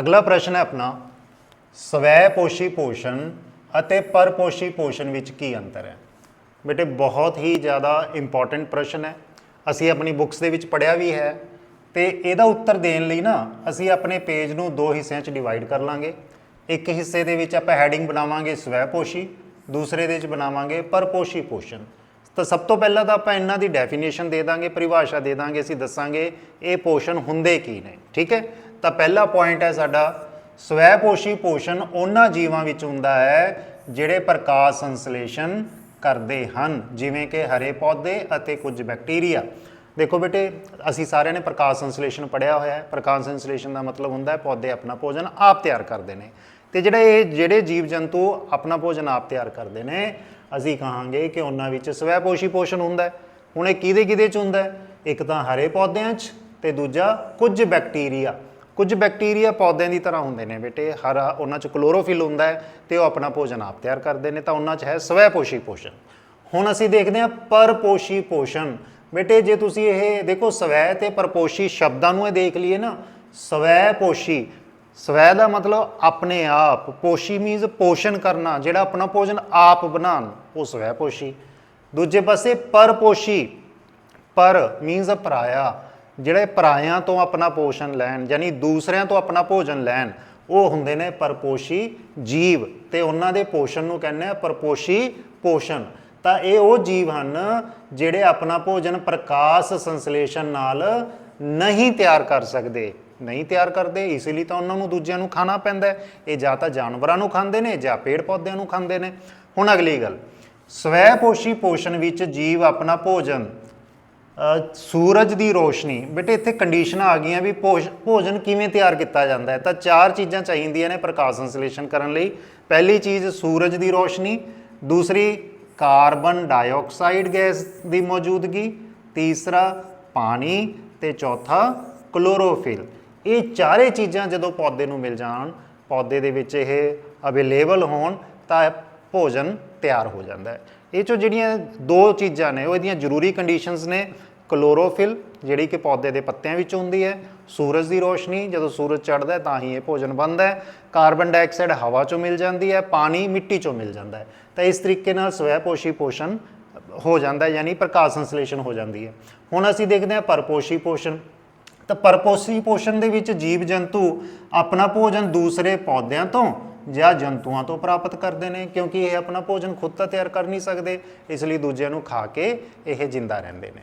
ਅਗਲਾ ਪ੍ਰਸ਼ਨ ਹੈ ਆਪਣਾ ਸਵੈ ਪੋਸ਼ੀ ਪੋਸ਼ਣ ਅਤੇ ਪਰਪੋਸ਼ੀ ਪੋਸ਼ਣ ਵਿੱਚ ਕੀ ਅੰਤਰ ਹੈ? ਬੇਟੇ, ਬਹੁਤ ਹੀ ਜ਼ਿਆਦਾ ਇੰਪੋਰਟੈਂਟ ਪ੍ਰਸ਼ਨ ਹੈ। ਅਸੀਂ ਆਪਣੀ ਬੁੱਕਸ ਦੇ ਵਿੱਚ ਪੜਿਆ ਵੀ ਹੈ ਤੇ ਇਹਦਾ ਉੱਤਰ ਦੇਣ ਲਈ ਨਾ ਅਸੀਂ ਆਪਣੇ ਪੇਜ ਨੂੰ ਦੋ ਹਿੱਸਿਆਂ 'ਚ ਡਿਵਾਈਡ ਕਰ ਲਾਂਗੇ। ਇੱਕ ਹਿੱਸੇ ਦੇ ਵਿੱਚ ਆਪਾਂ ਹੈਡਿੰਗ ਬਣਾਵਾਂਗੇ ਸਵੈ ਪੋਸ਼ੀ ਦੂਸਰੇ ਦੇ ਵਿੱਚ ਬਣਾਵਾਂਗੇ ਪਰਪੋਸ਼ੀ ਪੋਸ਼ਣ। ਤਾਂ ਸਭ ਤੋਂ ਪਹਿਲਾਂ ਤਾਂ ਆਪਾਂ ਇਹਨਾਂ ਦੀ ਡੈਫੀਨੇਸ਼ਨ ਦੇ ਦਾਂਗੇ, ਪਰਿਭਾਸ਼ਾ ਦੇ ਦਾਂਗੇ, ਅਸੀਂ ਦੱਸਾਂਗੇ ਇਹ ਪੋਸ਼ਣ ਹੁੰਦੇ ਕੀ ਨੇ। ਠੀਕ ਹੈ? ਤਾਂ ਪਹਿਲਾ ਪੁਆਇੰਟ ਹੈ ਸਾਡਾ ਸਵੈ ਪੋਸ਼ੀ ਪੋਸ਼ਣ ਉਹਨਾਂ ਜੀਵਾਂ ਵਿੱਚ ਹੁੰਦਾ ਹੈ ਜਿਹੜੇ ਪ੍ਰਕਾਸ਼ ਸੰਸਲੇਸ਼ਨ ਕਰਦੇ ਹਨ, ਜਿਵੇਂ ਕਿ ਹਰੇ ਪੌਦੇ ਅਤੇ ਕੁਝ ਬੈਕਟੀਰੀਆ। ਦੇਖੋ ਬੇਟੇ, ਅਸੀਂ ਸਾਰਿਆਂ ਨੇ ਪ੍ਰਕਾਸ਼ ਸੰਸਲੇਸ਼ਨ ਪੜਿਆ ਹੋਇਆ ਹੈ। ਪ੍ਰਕਾਸ਼ ਸੰਸਲੇਸ਼ਨ ਦਾ ਮਤਲਬ ਹੁੰਦਾ ਹੈ ਪੌਦੇ ਆਪਣਾ ਭੋਜਨ ਆਪ ਤਿਆਰ ਕਰਦੇ ਨੇ। ਤੇ ਜਿਹੜੇ ਇਹ, ਜਿਹੜੇ ਜੀਵ ਜੰਤੂ ਆਪਣਾ ਭੋਜਨ ਆਪ ਤਿਆਰ ਕਰਦੇ ਨੇ, ਅਸੀਂ ਕਹਾਂਗੇ ਕਿ ਉਹਨਾਂ ਵਿੱਚ ਸਵੈ ਪੋਸ਼ੀ ਪੋਸ਼ਣ ਹੁੰਦਾ ਹੈ। ਹੁਣ ਇਹ ਕਿਹਦੇ ਕਿਹਦੇ ਚ ਹੁੰਦਾ ਹੈ? ਇੱਕ ਤਾਂ ਹਰੇ ਪੌਦਿਆਂ 'ਚ ਤੇ ਦੂਜਾ ਕੁਝ ਬੈਕਟੀਰੀਆ। ਕੁਝ ਬੈਕਟੀਰੀਆ ਪੌਦਿਆਂ ਦੀ ਤਰ੍ਹਾਂ ਹੁੰਦੇ ਨੇ ਬੇਟੇ, ਹਰ ਉਹਨਾਂ 'ਚ ਕਲੋਰੋਫਿਲ ਹੁੰਦਾ ਹੈ ਤੇ ਉਹ ਆਪਣਾ ਭੋਜਨ ਆਪ ਤਿਆਰ ਕਰਦੇ ਨੇ ਤਾਂ ਉਹਨਾਂ 'ਚ ਹੈ ਸਵੈ ਪੋਸ਼ੀ ਪੋਸ਼ਣ। ਹੁਣ ਅਸੀਂ ਦੇਖਦੇ ਹਾਂ ਪਰਪੋਸ਼ੀ ਪੋਸ਼ਣ। ਬੇਟੇ, ਜੇ ਤੁਸੀਂ ਇਹ ਦੇਖੋ ਸਵੈ ਤੇ ਪਰਪੋਸ਼ੀ ਸ਼ਬਦਾਂ ਨੂੰ ਇਹ ਦੇਖ ਲਈਏ ਨਾ ਸਵੈ ਪੋਸ਼ੀ ਸਵੈ ਦਾ ਮਤਲਬ ਆਪਣੇ ਆਪ, ਪੋਸ਼ੀ ਮੀਨਸ ਪੋਸ਼ਣ ਕਰਨਾ, ਜਿਹੜਾ ਆਪਣਾ ਭੋਜਨ ਆਪ ਬਣਾਉਣ, ਉਹ ਸਵੈ ਪੋਸ਼ੀ ਦੂਜੇ ਪਾਸੇ ਪਰਪੋਸ਼ੀ, ਪਰ ਮੀਨਸ ਪਰਾਇਆ। ਜਿਹੜੇ ਪਰਾਇਆਂ ਤੋਂ ਆਪਣਾ ਪੋਸ਼ਣ ਲੈਣ, ਯਾਨੀ ਦੂਸਰਿਆਂ ਤੋਂ ਆਪਣਾ ਭੋਜਨ ਲੈਣ, ਉਹ ਹੁੰਦੇ ਨੇ ਪਰਪੋਸ਼ੀ ਜੀਵ ਤੇ ਉਹਨਾਂ ਦੇ ਪੋਸ਼ਣ ਨੂੰ ਕਹਿੰਦੇ ਆ ਪਰਪੋਸ਼ੀ ਪੋਸ਼ਣ। ਤਾਂ ਇਹ ਉਹ ਜੀਵ ਹਨ ਜਿਹੜੇ ਆਪਣਾ ਭੋਜਨ ਪ੍ਰਕਾਸ਼ ਸੰਸਲੇਸ਼ਣ ਨਾਲ ਨਹੀਂ ਤਿਆਰ ਕਰ ਸਕਦੇ। ਨਹੀਂ ਤਿਆਰ ਕਰਦੇ, ਇਸ ਲਈ ਤਾਂ ਉਹਨਾਂ ਨੂੰ ਦੂਜਿਆਂ ਨੂੰ ਖਾਣਾ ਪੈਂਦਾ ਹੈ। ਇਹ ਜਾਂ ਤਾਂ ਜਾਨਵਰਾਂ ਨੂੰ ਖਾਂਦੇ ਨੇ ਜਾਂ ਪੇੜ ਪੌਦਿਆਂ ਨੂੰ ਖਾਂਦੇ ਨੇ। ਹੁਣ ਅਗਲੀ ਗੱਲ, ਸਵੈ ਪੋਸ਼ੀ ਪੋਸ਼ਣ ਵਿੱਚ ਜੀਵ ਆਪਣਾ ਭੋਜਨ ਸੂਰਜ ਦੀ ਰੋਸ਼ਨੀ। ਬੇਟੇ, ਇੱਥੇ ਕੰਡੀਸ਼ਨਾਂ ਆ ਗਈਆਂ ਵੀ ਭੋਜ- ਭੋਜਨ ਕਿਵੇਂ ਤਿਆਰ ਕੀਤਾ ਜਾਂਦਾ ਹੈ? ਤਾਂ ਚਾਰ ਚੀਜ਼ਾਂ ਚਾਹੀਦੀਆਂ ਨੇ ਪ੍ਰਕਾਸ਼ ਸੰਸ਼ਲੇਸ਼ਣ ਕਰਨ ਲਈ। ਪਹਿਲੀ ਚੀਜ਼, ਸੂਰਜ ਦੀ ਰੋਸ਼ਨੀ। ਦੂਸਰੀ, ਕਾਰਬਨ ਡਾਈਆਕਸਾਈਡ ਗੈਸ ਦੀ ਮੌਜੂਦਗੀ। ਤੀਸਰਾ, ਪਾਣੀ। ਤੇ ਚੌਥਾ, ਕਲੋਰੋਫਿਲ। ਇਹ ਚਾਰੇ ਚੀਜ਼ਾਂ ਜਦੋਂ ਪੌਦੇ ਨੂੰ ਮਿਲ ਜਾਣ, ਪੌਦੇ ਦੇ ਵਿੱਚ ਇਹ ਅਵੇਲੇਬਲ ਹੋਣ, ਤਾਂ ਭੋਜਨ ਤਿਆਰ ਹੋ ਜਾਂਦਾ ਹੈ। ਇਹ ਚੋਂ ਜਿਹੜੀਆਂ ਦੋ ਚੀਜ਼ਾਂ ਨੇ, ਉਹ ਇਹਦੀਆਂ ਜ਼ਰੂਰੀ ਕੰਡੀਸ਼ਨਸ ਨੇ। ਕਲੋਰੋਫਿਲ, ਜਿਹੜੀ ਕਿ ਪੌਦੇ ਦੇ ਪੱਤਿਆਂ ਵਿੱਚ ਹੁੰਦੀ ਹੈ। ਸੂਰਜ ਦੀ ਰੋਸ਼ਨੀ, ਜਦੋਂ ਸੂਰਜ ਚੜ੍ਹਦਾ ਤਾਂ ਹੀ ਇਹ ਭੋਜਨ ਬਣਦਾ ਹੈ। ਕਾਰਬਨ ਡਾਈਆਕਸਾਈਡ ਹਵਾ ਚੋਂ ਮਿਲ ਜਾਂਦੀ ਹੈ, ਪਾਣੀ ਮਿੱਟੀ ਚੋਂ ਮਿਲ ਜਾਂਦਾ ਹੈ। ਤਾਂ ਇਸ ਤਰੀਕੇ ਨਾਲ ਸਵੈ ਪੋਸ਼ੀ ਪੋਸ਼ਣ ਹੋ ਜਾਂਦਾ ਯਾਨੀ ਪ੍ਰਕਾਸ਼ ਸੰਸਲੇਸ਼ਣ ਹੋ ਜਾਂਦੀ ਹੈ। ਹੁਣ ਅਸੀਂ ਦੇਖਦੇ ਹਾਂ ਪਰਪੋਸ਼ੀ ਪੋਸ਼ਣ। ਤਾਂ ਪਰਪੋਸ਼ੀ ਪੋਸ਼ਣ ਦੇ ਵਿੱਚ ਜੀਵ ਜੰਤੂ ਆਪਣਾ ਭੋਜਨ ਦੂਸਰੇ ਪੌਦਿਆਂ ਤੋਂ ਜਾਂ ਜੰਤੂਆਂ ਤੋਂ ਪ੍ਰਾਪਤ ਕਰਦੇ ਨੇ, ਕਿਉਂਕਿ ਇਹ ਆਪਣਾ ਭੋਜਨ ਖੁਦ ਤਾਂ ਤਿਆਰ ਕਰ ਨਹੀਂ ਸਕਦੇ, ਇਸ ਲਈ ਦੂਜਿਆਂ ਨੂੰ ਖਾ ਕੇ ਇਹ ਜਿੰਦਾ ਰਹਿੰਦੇ ਨੇ।